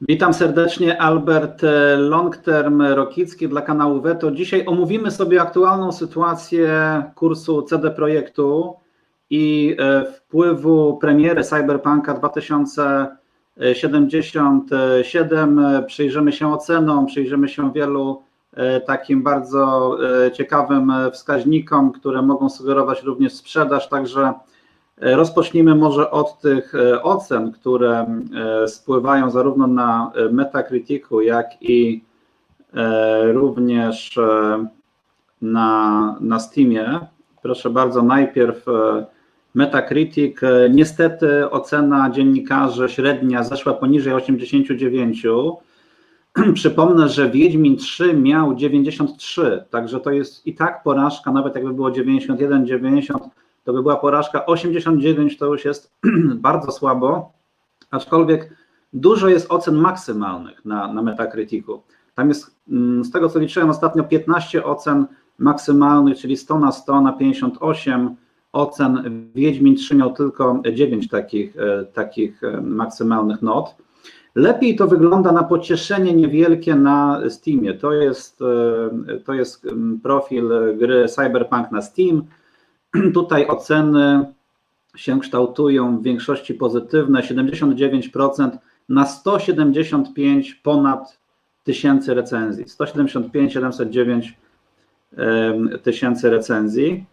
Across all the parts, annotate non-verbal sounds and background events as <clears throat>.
Witam serdecznie, Albert e, Longterm Rokicki dla kanału Veto. Dzisiaj omówimy sobie aktualną sytuację kursu CD Projektu i e, wpływu premiery Cyberpunka 2077. Przyjrzymy się ocenom, przyjrzymy się wielu e, takim bardzo ciekawym wskaźnikom, które mogą sugerować również sprzedaż, także Rozpocznijmy może od tych e, ocen, które e, spływają zarówno na Metacriticu, jak i e, również na, na Steamie. Proszę bardzo, najpierw Metacritic. Niestety ocena dziennikarzy średnia zeszła poniżej 89. <clears throat> Przypomnę, że Wiedźmin 3 miał 93, także to jest i tak porażka, nawet jakby było 91, 90 to by była porażka. 89 to już jest <clears throat> bardzo słabo, aczkolwiek dużo jest ocen maksymalnych na, na Metacriticu. Tam jest, mm, z tego co liczyłem ostatnio, 15 ocen maksymalnych, czyli 100 na 100 na 58 ocen. Wiedźmin 3 miał tylko 9 takich, e, takich e, maksymalnych not. Lepiej to wygląda na pocieszenie niewielkie na Steamie. To jest, e, to jest mm, profil gry Cyberpunk na Steam. <clears throat> Tutaj oceny się kształtują w większości pozytywne, 79% na 175 ponad tysięcy recenzji, 175, 709 tysięcy recenzji.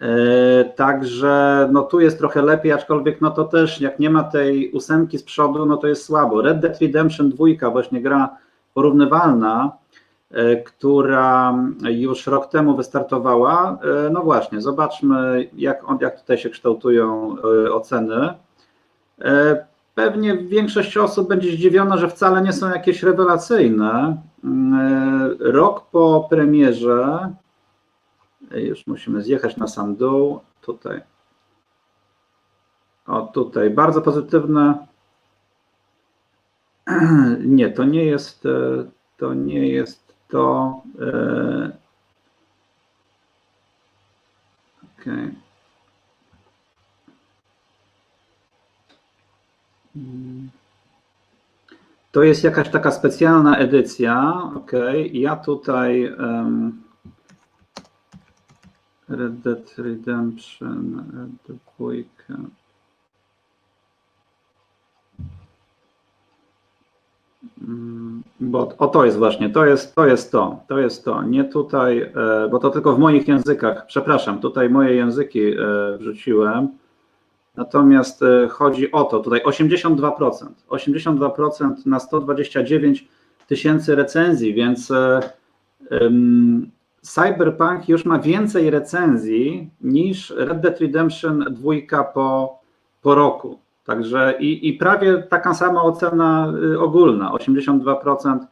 E, także no tu jest trochę lepiej, aczkolwiek no to też jak nie ma tej ósemki z przodu, no to jest słabo. Red Dead Redemption 2, właśnie gra porównywalna, która już rok temu wystartowała. E, no właśnie, zobaczmy, jak, jak tutaj się kształtują e, oceny. Pewnie większość osób będzie zdziwiona, że wcale nie są jakieś rewelacyjne. Rok po premierze, już musimy zjechać na sam dół, tutaj. O, tutaj, bardzo pozytywne. <clears throat> Nie, to nie jest, to nie jest to e, okay. To jest jakaś taka specjalna edycja. Ok, ja tutaj um, Red Dead Redemption 2. bo o to jest właśnie, to jest to, jest to, to jest to. Nie tutaj, e, bo to tylko w moich językach, przepraszam, tutaj moje języki e, wrzuciłem. Natomiast e, chodzi o to, tutaj 82%, 82% na 129 tysięcy recenzji, więc um, Cyberpunk już ma więcej recenzji niż Red Dead Redemption 2 po, po roku. Także i, i prawie taka sama ocena y, ogólna, 82% y,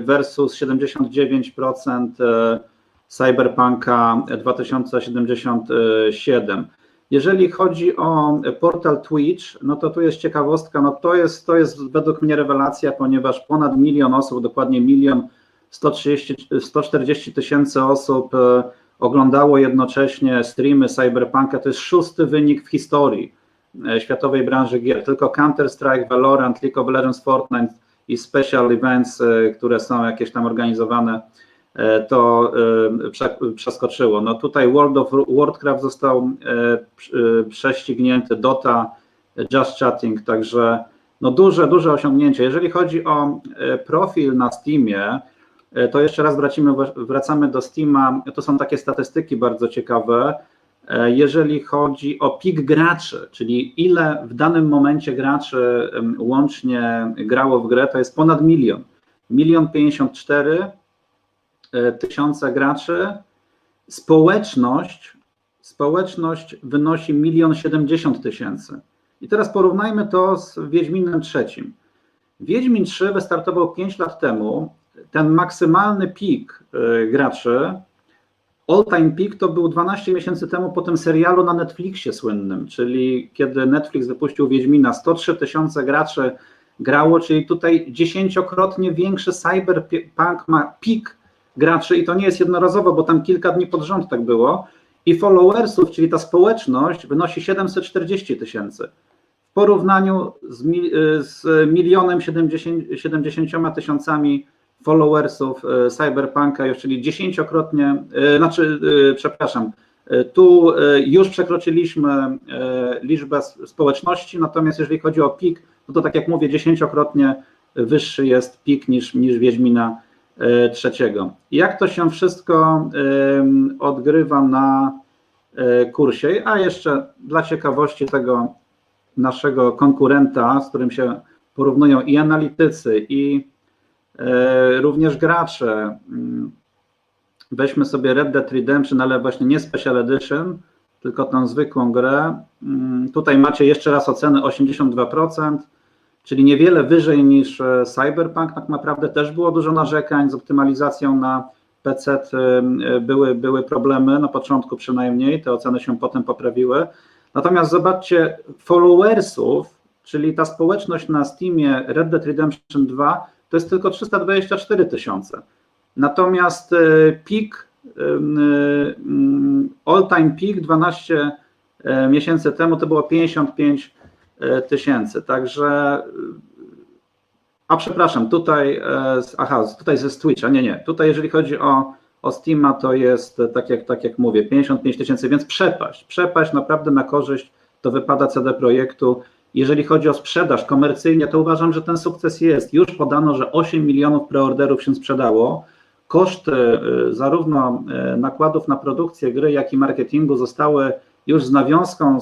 versus 79% y, Cyberpunka 2077. Jeżeli chodzi o portal Twitch, no to tu jest ciekawostka, no to jest, to jest według mnie rewelacja, ponieważ ponad milion osób, dokładnie milion 130, 140 tysięcy osób oglądało jednocześnie streamy Cyberpunka. To jest szósty wynik w historii światowej branży gier. Tylko Counter-Strike, Valorant, League of Legends, Fortnite i special events, e, które są jakieś tam organizowane, e, to przeskoczyło. No tutaj World of Warcraft został prześcignięty, Dota, Just Chatting, także no duże, duże osiągnięcie. Jeżeli chodzi o profil na Steamie, to jeszcze raz wracimy, wracamy do Steama. To są takie statystyki bardzo ciekawe. E, jeżeli chodzi o pik graczy, czyli ile w danym momencie graczy łącznie grało w grę, to jest ponad milion. Milion pięćdziesiąt cztery e, tysiące graczy. Społeczność, społeczność wynosi milion siedemdziesiąt tysięcy. I teraz porównajmy to z Wiedźminem trzecim. Wiedźmin 3 wystartował 5 lat temu. Ten maksymalny pik e, graczy All Time Peak to był 12 miesięcy temu po tym serialu na Netflixie słynnym, czyli kiedy Netflix wypuścił Wiedźmina, 103 tysiące graczy grało, czyli tutaj dziesięciokrotnie większy Cyberpunk ma pik graczy i to nie jest jednorazowo, bo tam kilka dni pod rząd tak było i followersów, czyli ta społeczność wynosi 740 tysięcy. w porównaniu z, z milionem 70, 70 tysiącami followersów e, Cyberpunka, czyli dziesięciokrotnie, e, znaczy, e, przepraszam, tu już przekroczyliśmy liczbę społeczności, natomiast jeżeli chodzi o pik, no to tak jak mówię, dziesięciokrotnie wyższy jest pik niż, niż Wiedźmina trzeciego. Jak to się wszystko odgrywa na kursie? A jeszcze dla ciekawości tego naszego konkurenta, z którym się porównują i analitycy, i również gracze. Mm, weźmy sobie Red Dead Redemption, ale właśnie nie Special Edition, tylko tą zwykłą grę. Mm, tutaj macie jeszcze raz oceny 82%, czyli niewiele wyżej niż e, Cyberpunk. Tak naprawdę też było dużo narzekań z optymalizacją na PC. E, były, były problemy, na początku przynajmniej, te oceny się potem poprawiły. Natomiast zobaczcie, followersów, czyli ta społeczność na Steamie Red Dead Redemption 2 to jest tylko 324 tysiące. Natomiast e, pik, e, all time peak 12 e, miesięcy temu to było 55 tysięcy. Także, a przepraszam, tutaj, aha, tutaj ze Twitcha, nie, nie, tutaj jeżeli chodzi o, o Steama, to jest, tak jak, tak jak mówię, 55 tysięcy, więc przepaść, przepaść naprawdę na korzyść to wypada CD Projektu jeżeli chodzi o sprzedaż komercyjnie, to uważam, że ten sukces jest. Już podano, że 8 milionów preorderów się sprzedało. Koszty y, zarówno y, nakładów na produkcję gry, jak i marketingu zostały już z nawiązką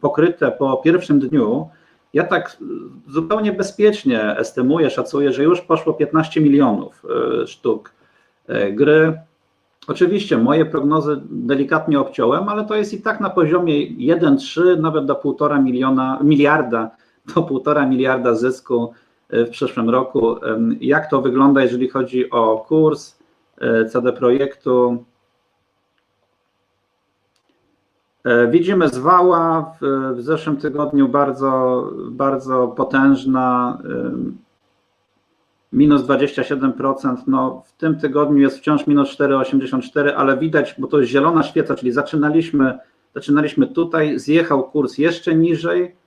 pokryte po pierwszym dniu. Ja tak zupełnie bezpiecznie estymuję, szacuję, że już poszło 15 milionów y, sztuk gry. Oczywiście moje prognozy delikatnie obciąłem, ale to jest i tak na poziomie 1,3 nawet do 1,5 miliona, miliarda, do 1,5 miliarda zysku e, w przyszłym roku. Jak to wygląda, jeżeli chodzi o kurs e, CD Projektu? E, widzimy zwała w, w zeszłym tygodniu bardzo, bardzo potężna minus 27%, no w tym tygodniu jest wciąż minus 4,84, ale widać, bo to jest zielona świeca, czyli zaczynaliśmy, zaczynaliśmy tutaj, zjechał kurs jeszcze niżej,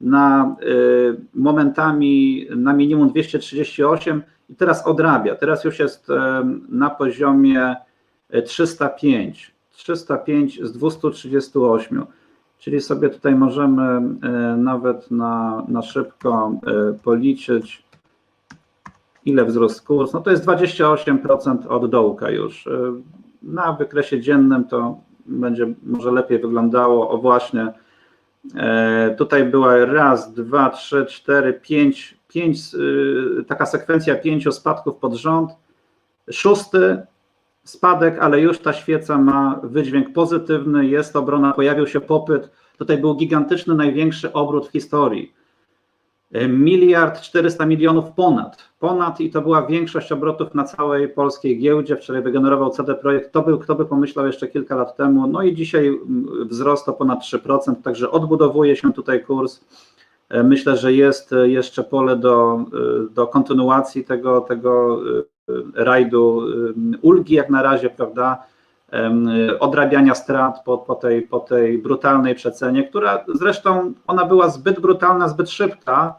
na y, momentami na minimum 238 i teraz odrabia. Teraz już jest y, na poziomie 305, 305 z 238. Czyli sobie tutaj możemy y, nawet na, na szybko policzyć ile wzrósł kurs? No to jest 28% od dołka już. Y, na wykresie dziennym to będzie może lepiej wyglądało. O właśnie, e, tutaj była raz, dwa, trzy, cztery, pięć, pięć, y, taka sekwencja pięciu spadków pod rząd. Szósty spadek, ale już ta świeca ma wydźwięk pozytywny, jest obrona, pojawił się popyt. Tutaj był gigantyczny, największy obrót w historii miliard 400 milionów ponad. Ponad i to była większość obrotów na całej polskiej giełdzie. Wczoraj wygenerował CD Projekt. To był, kto by pomyślał jeszcze kilka lat temu. No i dzisiaj wzrost o ponad 3%, także odbudowuje się tutaj kurs. E, myślę, że jest jeszcze pole do, e, do kontynuacji tego, tego e, rajdu ulgi jak na razie, prawda? Odrabiania strat po, po, tej, po tej brutalnej przecenie, która zresztą ona była zbyt brutalna, zbyt szybka,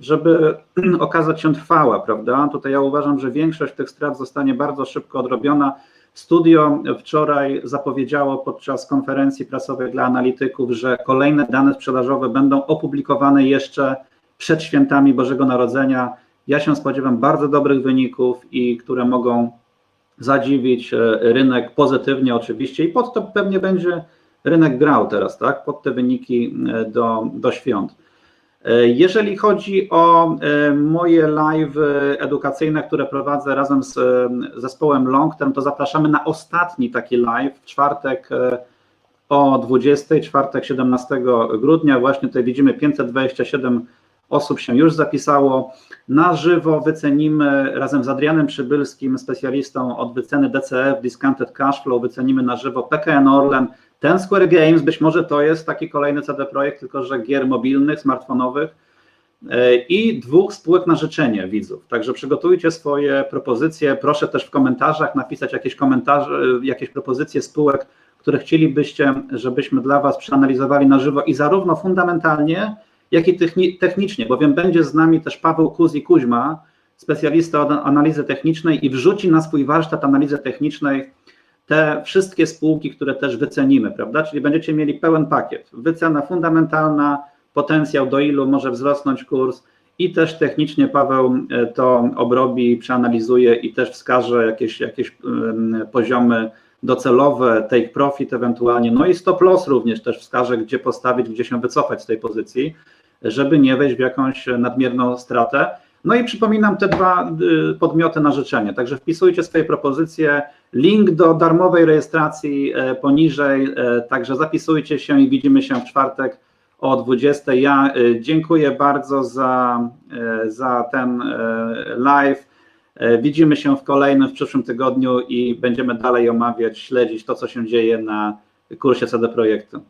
żeby <clears throat> okazać się trwała, prawda? Tutaj ja uważam, że większość tych strat zostanie bardzo szybko odrobiona. Studio wczoraj zapowiedziało podczas konferencji prasowej dla analityków, że kolejne dane sprzedażowe będą opublikowane jeszcze przed świętami Bożego Narodzenia. Ja się spodziewam bardzo dobrych wyników i które mogą zadziwić e, rynek pozytywnie oczywiście i pod to pewnie będzie rynek grał teraz, tak, pod te wyniki e, do, do świąt. E, jeżeli chodzi o moje live edukacyjne, które prowadzę razem z zespołem Long Term, to zapraszamy na ostatni taki live w czwartek o 20, czwartek 17 grudnia. Właśnie tutaj widzimy 527 osób się już zapisało. Na żywo wycenimy razem z Adrianem Przybylskim, specjalistą od wyceny DCF, Discounted Cash Flow, wycenimy na żywo PKN Orlen, ten Square Games, być może to jest taki kolejny CD Projekt, tylko że gier mobilnych, smartfonowych e, i dwóch spółek na życzenie widzów. Także przygotujcie swoje propozycje. Proszę też w komentarzach napisać jakieś komentarze, jakieś propozycje spółek, które chcielibyście, żebyśmy dla Was przeanalizowali na żywo i zarówno fundamentalnie, jak i techni- technicznie, bowiem będzie z nami też Paweł Kuz i Kuźma, specjalista od analizy technicznej i wrzuci na swój warsztat analizy technicznej te wszystkie spółki, które też wycenimy, prawda? Czyli będziecie mieli pełen pakiet. Wycena fundamentalna, potencjał, do ilu może wzrosnąć kurs i też technicznie Paweł e, to obrobi, przeanalizuje i też wskaże jakieś, jakieś poziomy docelowe, take profit ewentualnie, no i stop loss również też wskaże, gdzie postawić, gdzie się wycofać z tej pozycji, żeby nie wejść w jakąś nadmierną stratę. No i przypominam te dwa y, podmioty na życzenie, także wpisujcie swoje propozycje, link do darmowej rejestracji e, poniżej, e, także zapisujcie się i widzimy się w czwartek o 20. Ja e, dziękuję bardzo za, za ten live. Widzimy się w kolejnym, w przyszłym tygodniu i będziemy dalej omawiać, śledzić to, co się dzieje na kursie CD Projektu.